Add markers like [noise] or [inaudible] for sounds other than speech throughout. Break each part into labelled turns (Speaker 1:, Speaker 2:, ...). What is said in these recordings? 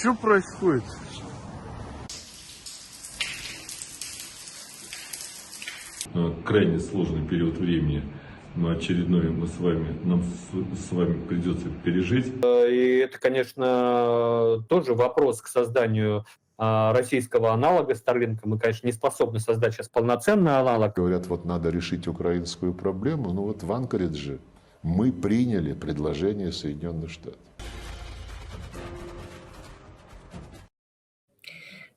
Speaker 1: Что происходит?
Speaker 2: э, крайне сложный период времени, но очередной мы с вами, нам с, с вами придется пережить.
Speaker 3: И это, конечно, тоже вопрос к созданию а, российского аналога Starlink. Мы, конечно, не способны создать сейчас полноценный аналог.
Speaker 4: Говорят, вот надо решить украинскую проблему. Ну вот в Анкоридже мы приняли предложение Соединенных Штатов.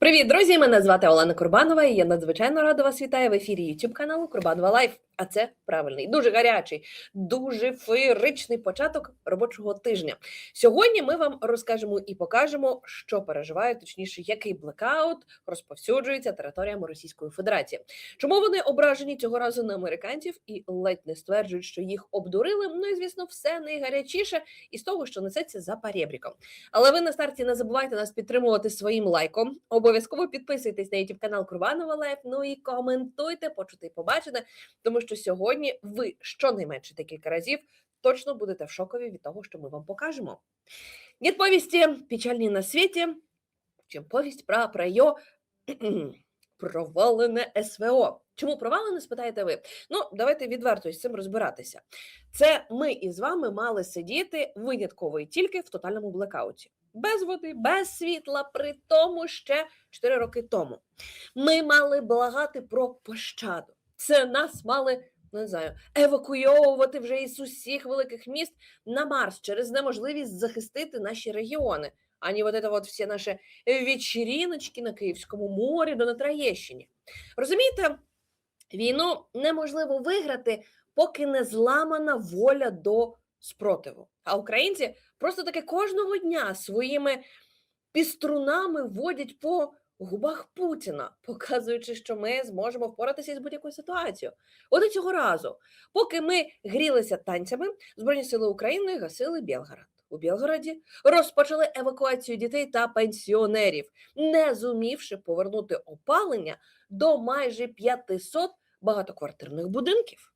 Speaker 5: Привіт, друзі! Мене звати Олена Курбанова, і я надзвичайно рада вас вітаю в ефірі YouTube каналу Курбанова Лайф. А це правильний, дуже гарячий, дуже феєричний початок робочого тижня. Сьогодні ми вам розкажемо і покажемо, що переживає, точніше, який блекаут розповсюджується територіями Російської Федерації. Чому вони ображені цього разу на американців і ледь не стверджують, що їх обдурили. Ну і звісно, все найгарячіше із того, що несеться за парєбріком. Але ви на старті не забувайте нас підтримувати своїм лайком. Обов'язково підписуйтесь на YouTube канал Курбанова Лайф. Ну і коментуйте, почути і побачене, тому що сьогодні ви щонайменше декілька разів точно будете в шокові від того, що ми вам покажемо. Нет повісті печальні на світі, чим повість про, його [clears throat] провалене СВО. Чому провалене, спитаєте ви? Ну, давайте відверто із цим розбиратися. Це ми із вами мали сидіти винятково і тільки в тотальному блекауті. Без води, без світла, при тому ще 4 роки тому. Ми мали благати про пощаду. Це нас мали, не знаю, евакуйовувати вже із усіх великих міст на Марс через неможливість захистити наші регіони. Ані от это вот всі наші вечіріночки на Київському морі, да на Троєщині. Розумієте, війну неможливо виграти, поки не зламана воля до спротиву. А українці просто таки кожного дня своїми піструнами водять по губах Путіна, показуючи, що ми зможемо впоратися з будь-якою ситуацією. От і цього разу, поки ми грілися танцями, Збройні сили України гасили Білгород. У Білгороді розпочали евакуацію дітей та пенсіонерів, не зумівши повернути опалення до майже 500 багатоквартирних будинків.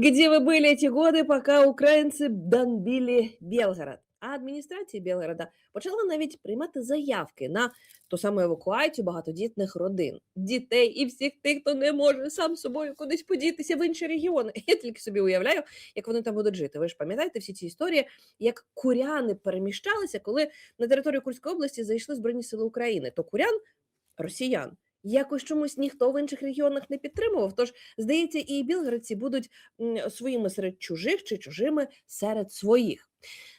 Speaker 5: Где вы были эти годы, пока українці бомбили Белгород? А адміністрація Білгорода почала навіть приймати заявки на ту саму евакуацію багатодітних родин, дітей і всіх тих, хто не може сам собою кудись подітися в інші регіони. [laughs] Я тільки собі уявляю, як вони там будуть жити. Ви ж пам'ятаєте всі ці історії, як куряни переміщалися, коли на територію Курської області зайшли Збройні Сили України. То курян росіян. Якось чомусь ніхто в інших регіонах не підтримував. Тож, здається, і білгородці будуть своїми серед чужих чи чужими серед своїх.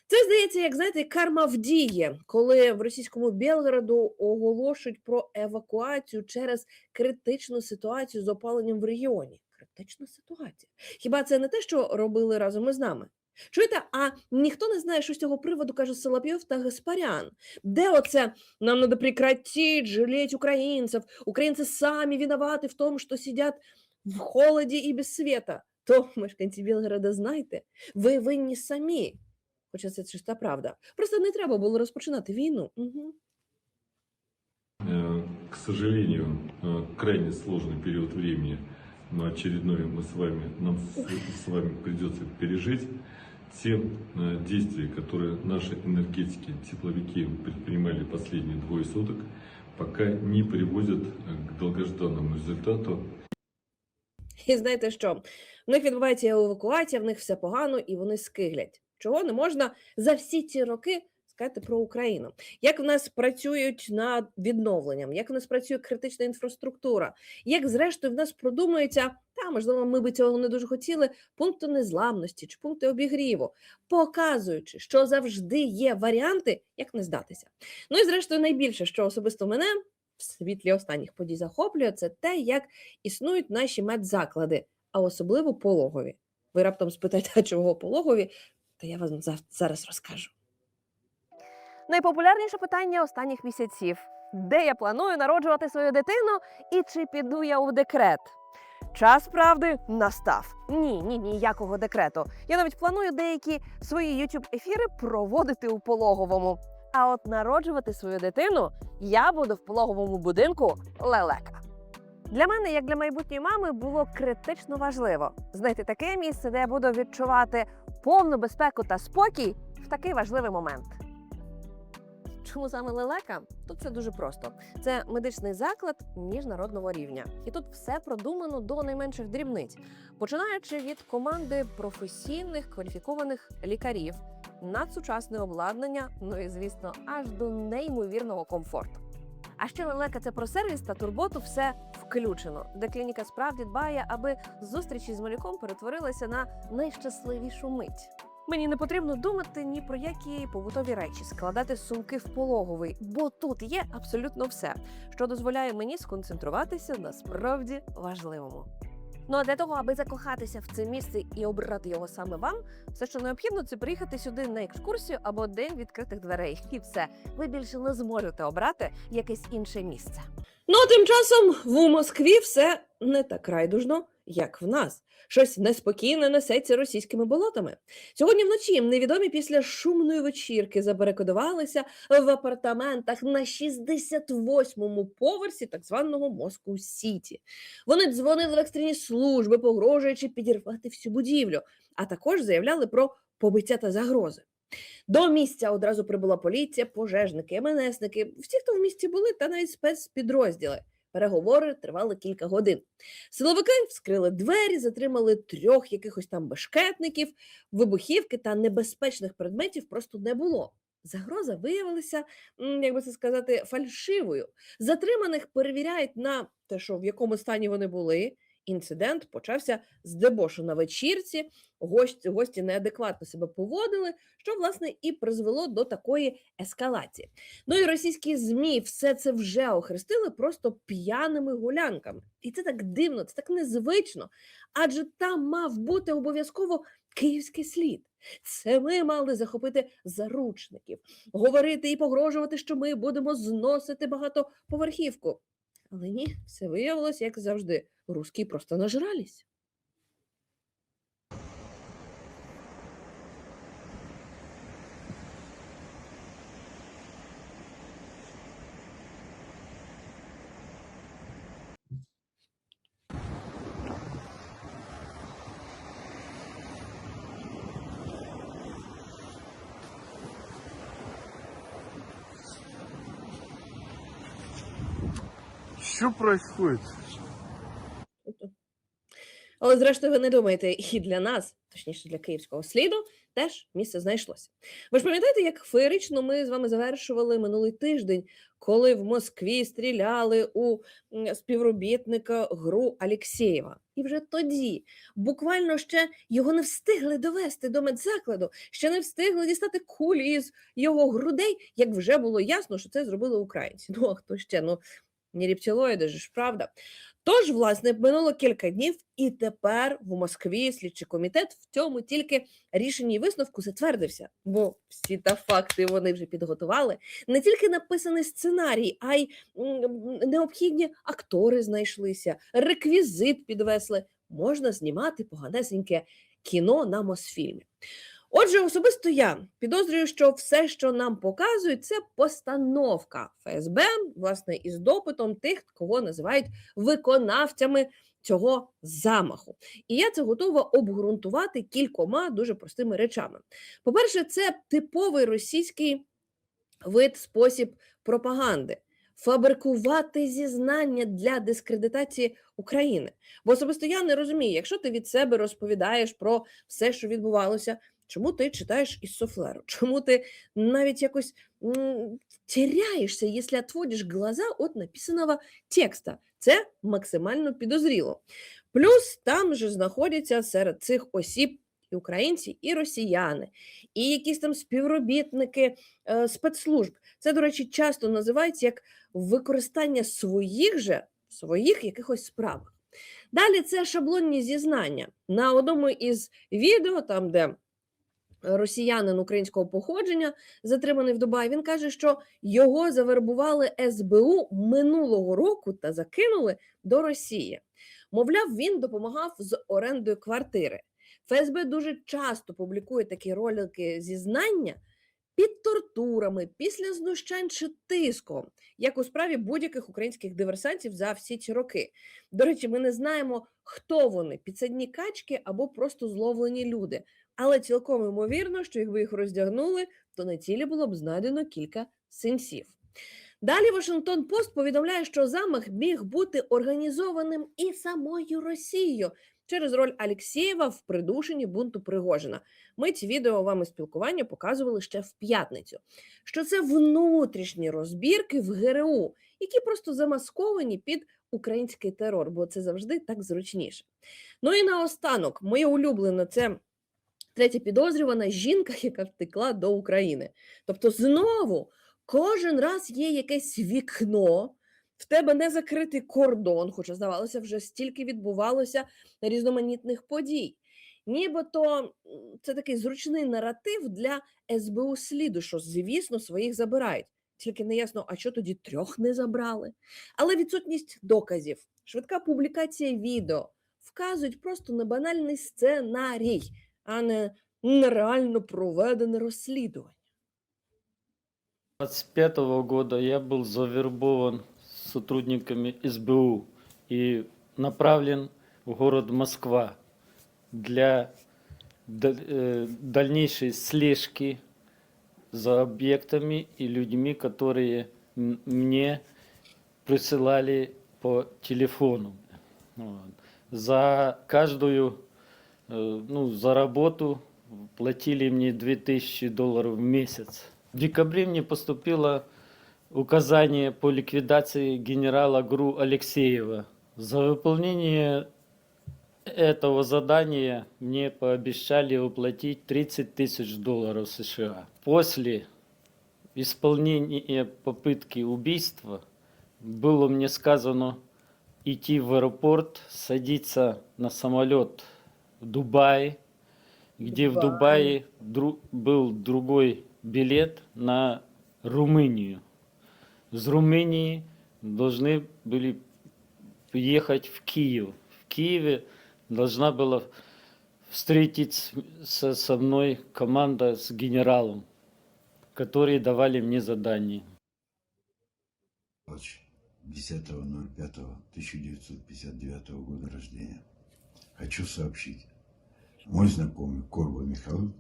Speaker 5: Це здається, як знаєте, карма вдіє, коли в російському Білгороду оголошують про евакуацію через критичну ситуацію з опаленням в регіоні. Критична ситуація. Хіба це не те, що робили разом із нами? Чуєте, а ніхто не знає, що з цього приводу каже Соловйов та Гаспарян. Де оце нам надо прекратить жалеть українців, українці самі виноваты в тому, що сидять в холоді і без света. То, мешканці Білгорода, знайте, ви винні самі. Хоча це чиста правда. Просто не треба було розпочинати війну. Угу.
Speaker 2: Э, К сожалению, э, крайне сложный период времени, но очередной мы с вами, нам с, с вами придется пережить. Те э, действия, которые наши энергетики, тепловики предпринимали последние двое суток, пока не приводят э, к долгожданному результату.
Speaker 5: І знаєте що? В них відбувається евакуація, в них все погано, і вони скиглять. Чого не можна за всі ці роки сказати про Україну? Як в нас працюють над відновленням, як в нас працює критична інфраструктура, як зрештою в нас продумується, та можливо, ми би цього не дуже хотіли, пункти незламності чи пункти обігріву, показуючи, що завжди є варіанти, як не здатися. Ну і зрештою, найбільше, що особисто мене в світлі останніх подій захоплює, це те, як існують наші медзаклади. а особливо пологові. Ви раптом спитаєте, чого пологові? Та я вам зараз розкажу. Найпопулярніше питання останніх місяців: де я планую народжувати свою дитину і чи піду я у декрет? Час правди настав. Ні, ні, ніякого декрету. Я навіть планую деякі свої youtube ефіри проводити у пологовому. А от народжувати свою дитину я буду в пологовому будинку лелека. Для мене, як для майбутньої мами, було критично важливо знайти таке місце, де я буду відчувати повну безпеку та спокій в такий важливий момент. Чому саме лелека? Тут все дуже просто. Це медичний заклад міжнародного рівня, і тут все продумано до найменших дрібниць, починаючи від команди професійних кваліфікованих лікарів, надсучасне обладнання, ну і звісно, аж до неймовірного комфорту. А ще лелека це про сервіс та турботу все включено, де клініка справді дбає, аби зустрічі з малюком перетворилися на найщасливішу мить. Мені не потрібно думати ні про які побутові речі, складати сумки в пологовий, бо тут є абсолютно все, що дозволяє мені сконцентруватися на справді важливому. Ну а для того, аби закохатися в це місце і обрати його саме вам, все, що необхідно, це приїхати сюди на екскурсію або день відкритих дверей. І все, ви більше не зможете обрати якесь інше місце. Ну, а тим часом в Москві все не так райдужно, як в нас. Щось неспокійне несеться російськими болотами. Сьогодні вночі невідомі після шумної вечірки забарикадувалися в апартаментах на 68-му поверсі так званого Москву Сіті. Вони дзвонили в екстрені служби, погрожуючи підірвати всю будівлю, а також заявляли про побиття та загрози. До місця одразу прибула поліція, пожежники, МНСники, всі, хто в місті були, та навіть спецпідрозділи. Переговори тривали кілька годин. Силовики вскрили двері, затримали трьох якихось там бешкетників, вибухівки та небезпечних предметів просто не було. Загроза виявилася, як би це сказати, фальшивою. Затриманих перевіряють на те, що в якому стані вони були. Інцидент почався з дебошу на вечірці. Гості, гості неадекватно себе поводили, що власне і призвело до такої ескалації. Ну і російські змі все це вже охрестили просто п'яними гулянками. І це так дивно, це так незвично. Адже там мав бути обов'язково київський слід. Це ми мали захопити заручників, говорити і погрожувати, що ми будемо зносити багатоповерхівку. Але ні, все виявилось, як завжди, русські просто нажрались.
Speaker 1: Что происходит?
Speaker 5: Але, зрештою, ви не думаєте, і для нас, точніше для київського сліду, теж місце знайшлося. Ви ж пам'ятаєте, як феєрично ми з вами завершували минулий тиждень, коли в Москві стріляли у співробітника ГРУ Алєксєєва? І вже тоді буквально ще його не встигли довести до медзакладу, ще не встигли дістати кулі із його грудей, як вже було ясно, що це зробили українці. Ну а хто ще? Ну не рептилоїди ж, правда. Тож, власне, минуло кілька днів, і тепер в Москві слідчий комітет в цьому тільки рішенні і висновку затвердився, бо всі та факти вони вже підготували. Не тільки написаний сценарій, а й необхідні актори знайшлися, реквізит підвесли. Можна знімати поганесеньке кіно на Мосфільмі. Отже, особисто я підозрюю, що все, що нам показують, це постановка ФСБ, власне, із допитом тих, кого називають виконавцями цього замаху. І я це готова обґрунтувати кількома дуже простими речами. По-перше, це типовий російський вид спосіб пропаганди. Фабрикувати зізнання для дискредитації України. Бо особисто я не розумію, якщо ти від себе розповідаєш про все, що відбувалося, чому ти читаєш із суфлеру? [laughs] Чому ти навіть якось теряєшся, якщо отводиш глаза від написаного текста? Це максимально підозріло. Плюс там же знаходяться серед цих осіб і українці, і росіяни, і якісь там співробітники е, спецслужб. Це, до речі, часто називається як використання своїх же своїх якихось справах. Далі це шаблонні зізнання. На одному із відео, там, де росіянин українського походження, затриманий в Дубаї, він каже, що його завербували СБУ минулого року та закинули до Росії. Мовляв, він допомагав з орендою квартири. ФСБ дуже часто публікує такі ролики зізнання під тортурами, після знущань чи тиском, як у справі будь-яких українських диверсантів за всі ці роки. До речі, ми не знаємо, хто вони підсадні качки або просто зловлені люди. Але цілком ймовірно, що якби їх роздягнули, то на тілі було б знайдено кілька синців. Далі Вашингтон Пост повідомляє, що замах міг бути організованим і самою Росією через роль Алєксєєва в придушенні бунту Пригожина. Ми ці відео вам і спілкування показували ще в п'ятницю. Що це внутрішні розбірки в ГРУ, які просто замасковані під український терор, бо це завжди так зручніше. Ну і наостанок, моє улюблене це третя підозрювана жінка, яка втекла до України. Тобто, знову кожен раз є якесь вікно. В тебе не закритий кордон, хоча здавалося, вже стільки відбувалося різноманітних подій. Нібито це такий зручний наратив для СБУ сліду, що, звісно, своїх забирають. Тільки не ясно, а що тоді трьох не забрали. Але відсутність доказів, швидка публікація відео вказують просто на банальний сценарій, а не на реально проведене розслідування.
Speaker 1: 25 года я был завербован сотрудниками СБУ и направлен в город Москва для даль- э, дальнейшей слежки за объектами и людьми, которые м- мне присылали по телефону. Вот. За каждую, э, ну, за работу платили мне 2000 долларов в месяц. В декабре мне поступило указание по ликвидации генерала ГРУ Алексеева. За выполнение этого задания мне пообещали уплатить 30 тысяч долларов США. После исполнения попытки убийства было мне сказано идти в аэропорт, садиться на самолет Дубай, где в
Speaker 5: Дубай.
Speaker 1: Дубае дру- был другой билет на Румынию. С Румынии должны были ехать в Киев. В Киеве должна была встретить со, со мной команда с генералом, которые давали мне задание.
Speaker 6: Павлович, 10.05.1959 года рождения. Хочу сообщить. Мой знакомый Корба Михаил,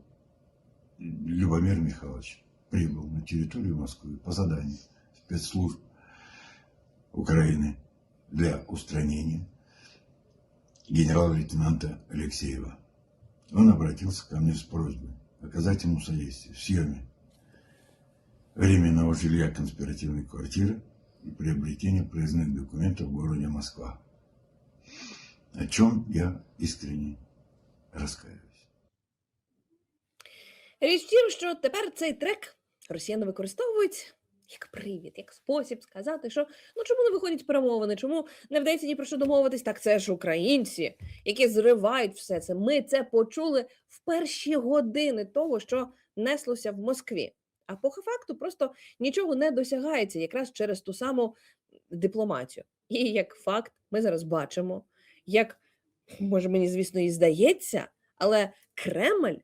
Speaker 6: Любомир Михайлович, прибыл на территорию Москвы по заданию спецслужб Украины для устранения генерала-лейтенанта Алексеева. Он обратился ко мне с просьбой оказать ему содействие в съеме временного жилья конспиративной квартиры и приобретения проездных документов в городе Москва. О чем я искренне раскаиваюсь.
Speaker 5: Річ в тім, що тепер цей трек росіяни використовують як привід, як спосіб сказати, що ну чому не виходять перемовини, чому не вдається ні про що домовитись? Так це ж українці, які зривають все це. Ми це почули в перші години того, що неслося в Москві. А по факту просто нічого не досягається якраз через ту саму дипломатію. І як факт, ми зараз бачимо, як може мені, звісно, і здається, але Кремль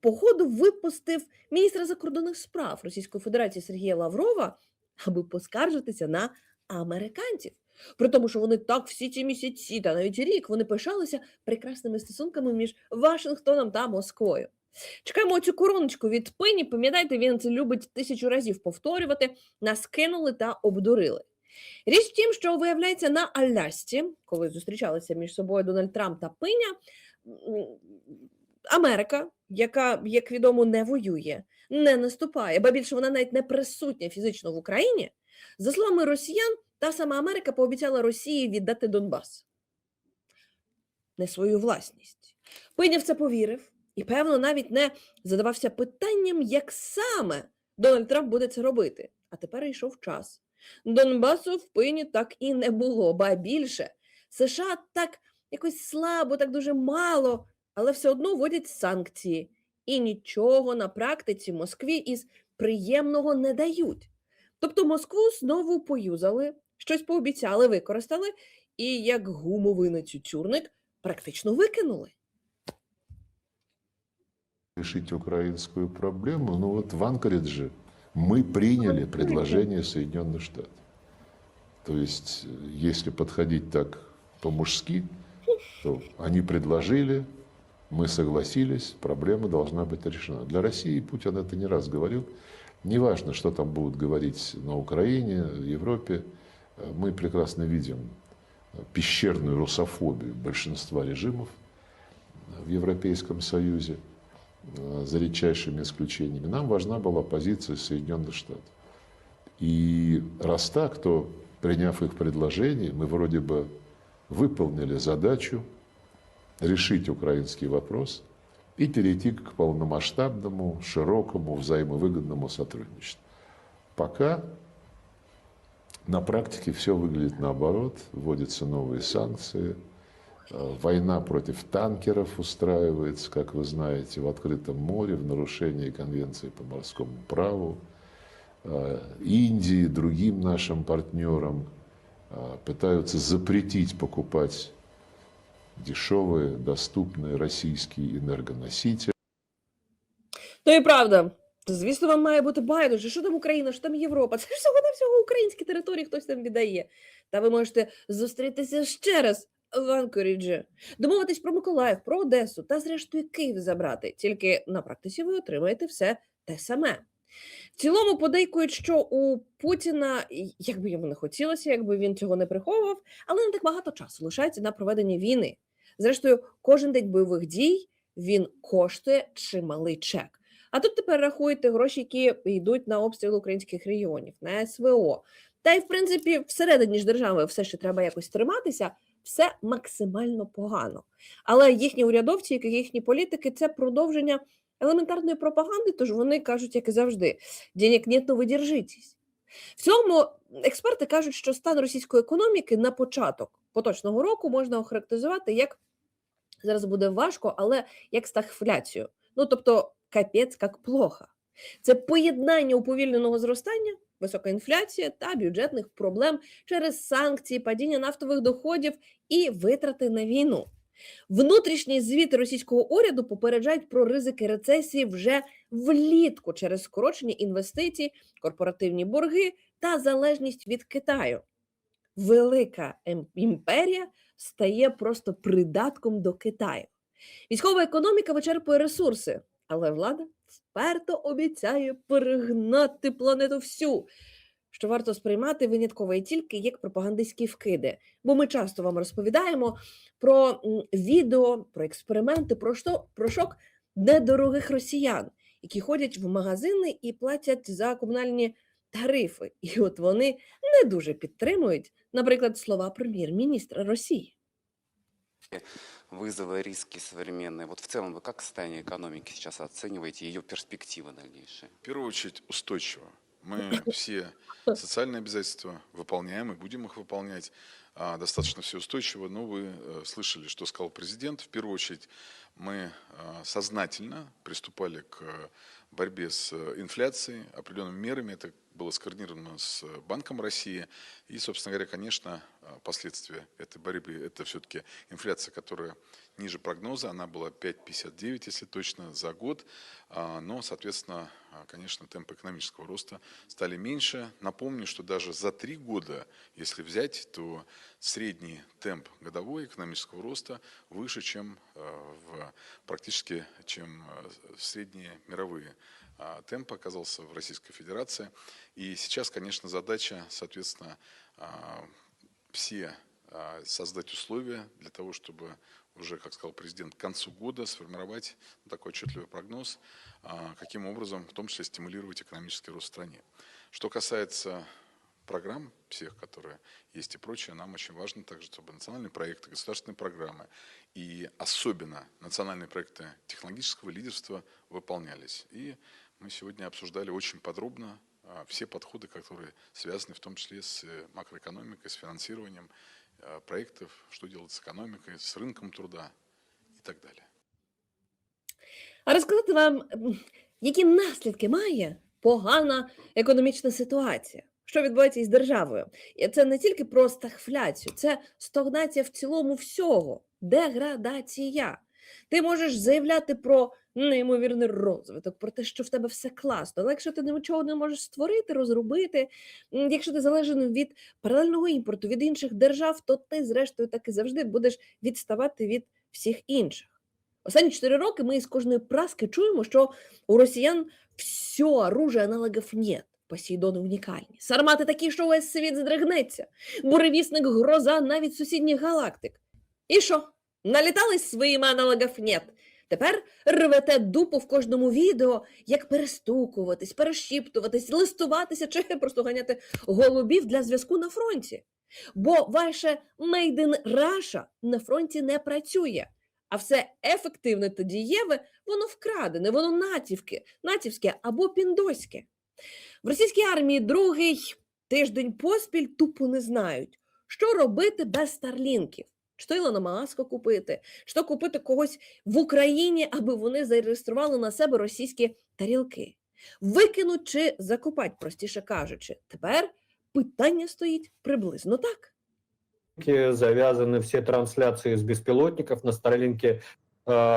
Speaker 5: походу випустив міністра закордонних справ Російської Федерації Сергія Лаврова, аби поскаржитися на американців. При тому, що вони так всі ці місяці та навіть рік вони пишалися прекрасними стосунками між Вашингтоном та Москвою. Чекаємо цю короночку від пині. Пам'ятаєте, він це любить тисячу разів повторювати. Нас кинули та обдурили. Річ в тім, що виявляється на Алясці, коли зустрічалися між собою Дональд Трамп та Пиня, Америка, яка, як відомо, не воює, не наступає, ба більше вона навіть не присутня фізично в Україні. За словами росіян, та сама Америка пообіцяла Росії віддати Донбас, не свою власність. Пиня в це повірив і, певно, навіть не задавався питанням, як саме Дональд Трамп буде це робити. А тепер йшов час. Донбасу в пині так і не було, ба більше. США так якось слабо, так дуже мало, але все одно вводять санкції і нічого на практиці Москві із приємного не дають. Тобто Москву знову поюзали, щось пообіцяли, використали, і як гумовий нацюцюрник практично викинули.
Speaker 4: решить украинскую проблему. Ну вот в Анкоридже мы приняли предложение Соединенных Штатов. То есть, если подходить так по-мужски, то они предложили, мы согласились, проблема должна быть решена. Для России Путин это не раз говорил. Неважно, что там будут говорить на Украине, в Европе, мы прекрасно видим пещерную русофобию большинства режимов в Европейском Союзе за редчайшими исключениями. Нам важна была позиция Соединенных Штатов. И раз так, то, приняв их предложение, мы вроде бы выполнили задачу решить украинский вопрос и перейти к полномасштабному, широкому, взаимовыгодному сотрудничеству. Пока на практике все выглядит наоборот, вводятся новые санкции, Э, Война против танкеров устраивается, как вы знаете, в открытом море в нарушении Конвенции по морскому праву. Э, Индии, другим нашим партнерам э, пытаются запретить покупать дешевые, доступные российские энергоносители.
Speaker 5: То і правда. Звісно, вам має бути байдуже, що там Україна, що там Європа. Це [laughs] ж всього на всього українські території хтось там віддає. Та ви можете зустрітися ще раз в Анкоріджі, домовитись про Миколаїв, про Одесу та, зрештою, Київ забрати. Тільки на практиці ви отримаєте все те саме. В цілому подейкують, що у Путіна, як би йому не хотілося, якби він цього не приховував, але не так багато часу лишається на проведення війни. Зрештою, кожен день бойових дій він коштує чималий чек. А тут тепер рахуєте гроші, які йдуть на обстріл українських регіонів, на СВО. Та й в принципі, всередині ж держави все ще треба якось триматися, все максимально погано. Але їхні урядовці, як і їхні політики, це продовження елементарної пропаганди, тож вони кажуть, як і завжди: денег нет, но ви держитесь. В цьому експерти кажуть, що стан російської економіки на початок поточного року можна охарактеризувати як зараз буде важко, але як стагфляцію. Ну тобто, капець як плохо. Це поєднання уповільненого зростання, висока інфляція та бюджетних проблем через санкції, падіння нафтових доходів і витрати на війну. Внутрішні звіти російського уряду попереджають про ризики рецесії вже влітку через скорочені інвестиції, корпоративні борги та залежність від Китаю. Велика ем- імперія стає просто придатком до Китаю. Військова економіка вичерпує ресурси, але влада вперто обіцяє перегнати планету всю, що варто сприймати винятково і тільки як пропагандистські вкиди. Бо ми часто вам розповідаємо про відео, про експерименти, про що про шок недорогих росіян, які ходять в магазини і платять за комунальні тарифи. І от вони не дуже підтримують, наприклад, слова прем'єр-міністра Росії
Speaker 7: вызовы, риски современные. Вот в целом вы как состояние экономики сейчас оцениваете, ее перспективы дальнейшие?
Speaker 8: В первую очередь устойчиво. Мы [laughs] все социальные обязательства выполняем и будем их выполнять а, достаточно все устойчиво. Но вы э, слышали, что сказал президент. В первую очередь мы а, сознательно приступали к борьбе с э, инфляцией определенными мерами. Это было скоординировано с Банком России. И, собственно говоря, конечно, а, последствия этой борьбы – это все-таки инфляция, которая ниже прогноза. Она была 5,59, если точно, за год. А, Но, соответственно, конечно, темпы экономического роста стали меньше. Напомню, что даже за три года, если взять, то средний темп годовой экономического роста выше, чем а, в, практически, чем а, средние мировые а, темпы оказался в Российской Федерации. И сейчас, конечно, задача, соответственно, а, все а, создать условия для того, чтобы уже, как сказал президент, к концу года сформировать такой отчетливый прогноз, а, каким образом, в том числе, стимулировать экономический рост в стране. Что касается программ всех, которые есть и прочее, нам очень важно также, чтобы национальные проекты, государственные программы и особенно национальные проекты технологического лидерства выполнялись. И мы сегодня обсуждали очень подробно а, все подходы, которые связаны в том числе с макроэкономикой, с финансированием проектов, что делать с экономикой, с рынком труда и так далее.
Speaker 5: А розказати вам, які наслідки має погана економічна ситуація? Що відбувається із державою? І це не тільки про стагфляцію, це стагнація в цілому всього, деградація. Ти можеш заявляти про неймовірний розвиток, про те, що в тебе все класно. Але якщо ти нічого не можеш створити, розробити, якщо ти залежен від паралельного імпорту, від інших держав, то ти, зрештою, так і завжди будеш відставати від всіх інших. Останні 4 роки ми із кожної праски чуємо, що у росіян все оружие аналогів нет. Посейдони унікальні. Сармати такі, що весь світ здригнеться. Буревісник гроза навіть сусідніх галактик. І що? Налітались своїми аналогів нет. Тепер рвете дупу в кожному відео, як перестукуватись, перешіптуватись, листуватися чи [laughs] просто ганяти голубів для зв'язку на фронті. Бо ваше Made in Russia на фронті не працює. А все ефективне та дієве, воно вкрадене, воно натівки, натівське або піндоське. В російській армії другий тиждень поспіль тупо не знають, що робити без старлінків. Чи то Ілона Маска купити, чи то купити когось в Україні, аби вони зареєстрували на себе російські тарілки. Викинуть чи закупать, простіше кажучи. Тепер питання стоїть приблизно так.
Speaker 3: Starlink завязаны все трансляции с беспилотников. На Starlink э,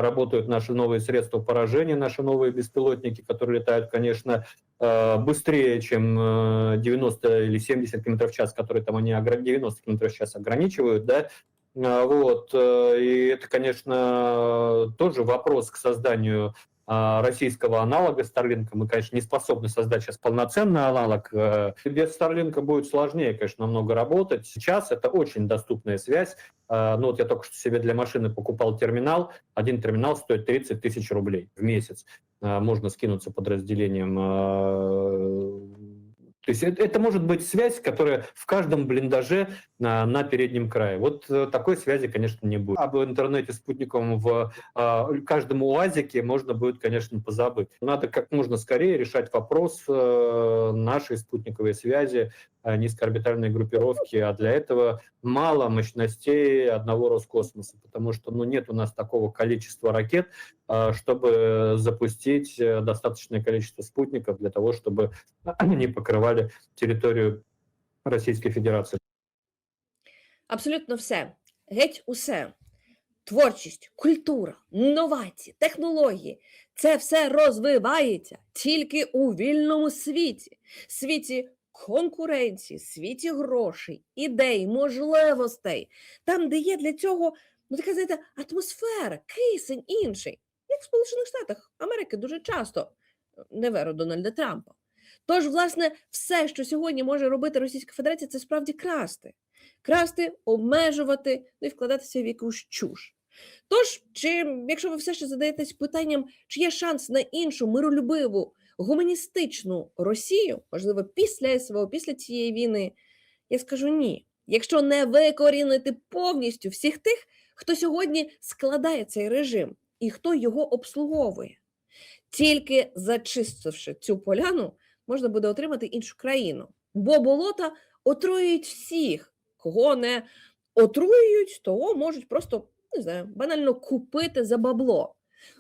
Speaker 3: работают наши новые средства поражения, наши новые беспилотники, которые летают, конечно, э, быстрее, чем э, 90 или 70 км в час, которые там они огра- 90 км в час ограничивают, да. А, Вот, э, и это, конечно, тоже вопрос к созданию а, российского аналога Starlink. Мы, конечно, не способны создать сейчас полноценный аналог. Э, Без Starlink будет сложнее, конечно, намного работать. Сейчас это очень доступная связь. А, Ну вот я только что себе для машины покупал терминал. Один терминал стоит 30 тысяч рублей в месяц. Можно скинуться подразделением. То есть это, это может быть связь, которая в каждом блиндаже на, на переднем крае. Вот э, такой связи, конечно, не будет. Об интернете спутниковом в а, каждом УАЗике можно будет, конечно, позабыть. Надо как можно скорее решать вопрос э, нашей спутниковой связи, низкоорбитальной группировки, а для этого мало мощностей одного Роскосмоса, потому что ну, нет у нас такого количества ракет, э, чтобы запустить э, достаточное количество спутников для того, чтобы [clears throat] они покрывали территорию Российской Федерации.
Speaker 5: Абсолютно все, геть усе. Творчість, культура, новації, технології це все розвивається тільки у вільному світі, світі конкуренції, світі грошей, ідей, можливостей, там, де є для цього, ну така знаєте, атмосфера, кисень інший, як в Сполучених Штатах Америки дуже часто, не веру Дональда Трампа. Тож, власне, все, що сьогодні може робити Російська Федерація, це справді красти красти, обмежувати, ну і вкладатися в якусь чуш. Тож, чи якщо ви все ще задаєтесь питанням, чи є шанс на іншу миролюбиву, гуманістичну Росію, можливо, після СВО, після цієї війни, я скажу ні. Якщо не викорінити повністю всіх тих, хто сьогодні складає цей режим і хто його обслуговує. Тільки зачистивши цю поляну, можна буде отримати іншу країну. Бо болота отруюють всіх, кого не отруюють, того можуть просто не знаю, банально купити за бабло.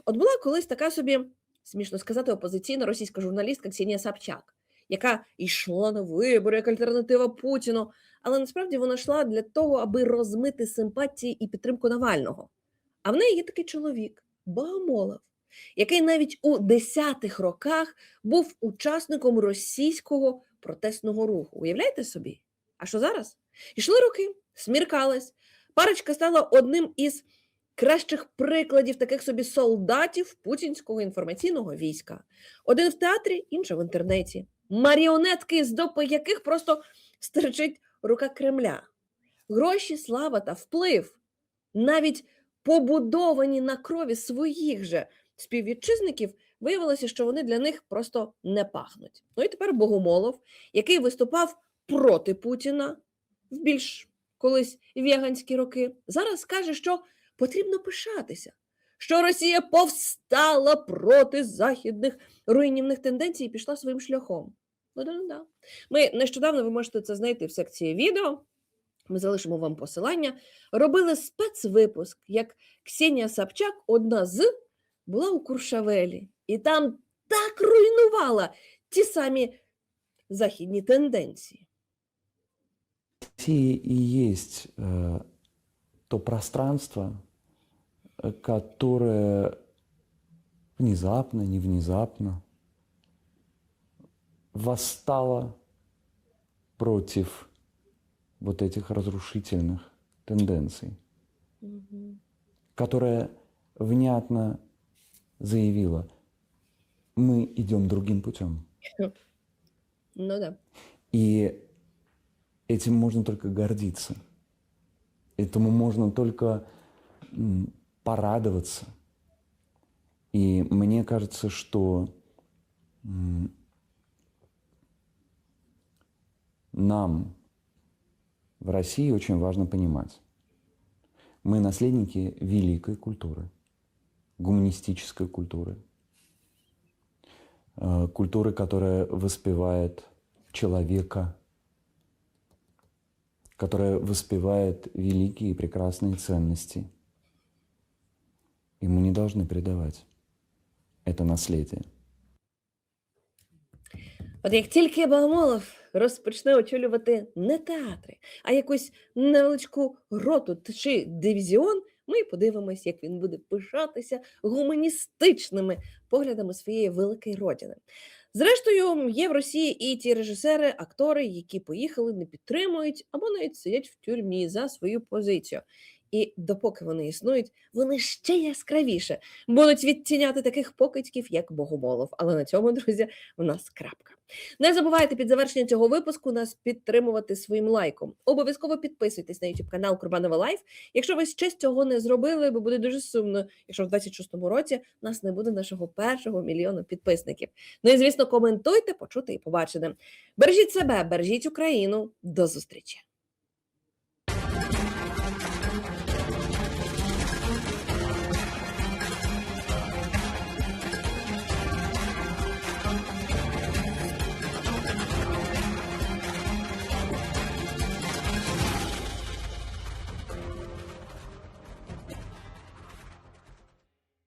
Speaker 5: От була колись така собі, смішно сказати, опозиційна російська журналістка Ксенія Собчак, яка йшла на вибори як альтернатива Путіну, але насправді вона йшла для того, аби розмити симпатії і підтримку Навального. А в неї є такий чоловік Богомолов, який навіть у десятих роках був учасником російського протестного руху. Уявляєте собі? А що зараз? Ішли роки, сміркались. Парочка стала одним із кращих прикладів таких собі солдатів путінського інформаційного війська. Один в театрі, інший в інтернеті. Маріонетки, з допи яких просто стерчить рука Кремля. Гроші, слава та вплив, навіть побудовані на крові своїх же співвітчизників, виявилося, що вони для них просто не пахнуть. Ну і тепер Богомолов, який виступав проти Путіна в більш колись веганські роки, зараз каже, що потрібно пишатися, що Росія повстала проти західних руйнівних тенденцій і пішла своїм шляхом. Ну, да, да. Ми нещодавно ви можете це знайти в секції відео. Ми залишимо вам посилання. Робили спецвипуск, як Ксенія Собчак, одна з, була у Куршавелі, і там так руйнувала ті самі західні тенденції.
Speaker 9: Россия и есть э, то пространство, которое внезапно, не внезапно восстало против вот этих разрушительных тенденций, которая внятно заявила, мы идем другим путем. [laughs]
Speaker 5: Ну да.
Speaker 9: И этим можно только гордиться. Этому можно только м, порадоваться. И мне кажется, что нам в России очень важно понимать, мы наследники великой культуры, гуманистической культуры, э, культуры, которая воспевает человека, которая воспевает великие и прекрасные ценности. И мы не должны предавать это наследие.
Speaker 5: От як тільки Богомолов розпочне очолювати не театри, а якусь невеличку роту т- чи дивізіон, ми й подивимось, як він буде пишатися гуманістичними поглядами своєї великої родини. Зрештою, є в Росії і ті режисери, актори, які поїхали, не підтримують або навіть сидять в тюрмі за свою позицію. І допоки вони існують, вони ще яскравіше будуть відтіняти таких покидьків, як Богомолов. Але на цьому, друзі, у нас крапка. Не забувайте під завершення цього випуску нас підтримувати своїм лайком. Обов'язково підписуйтесь на YouTube канал Курбанова Лайф. Якщо ви ще цього не зробили, бо буде дуже сумно, якщо в 26-му році нас не буде нашого першого мільйону підписників. Ну і звісно, коментуйте, почути і побачене. Бережіть себе, бережіть Україну. До зустрічі!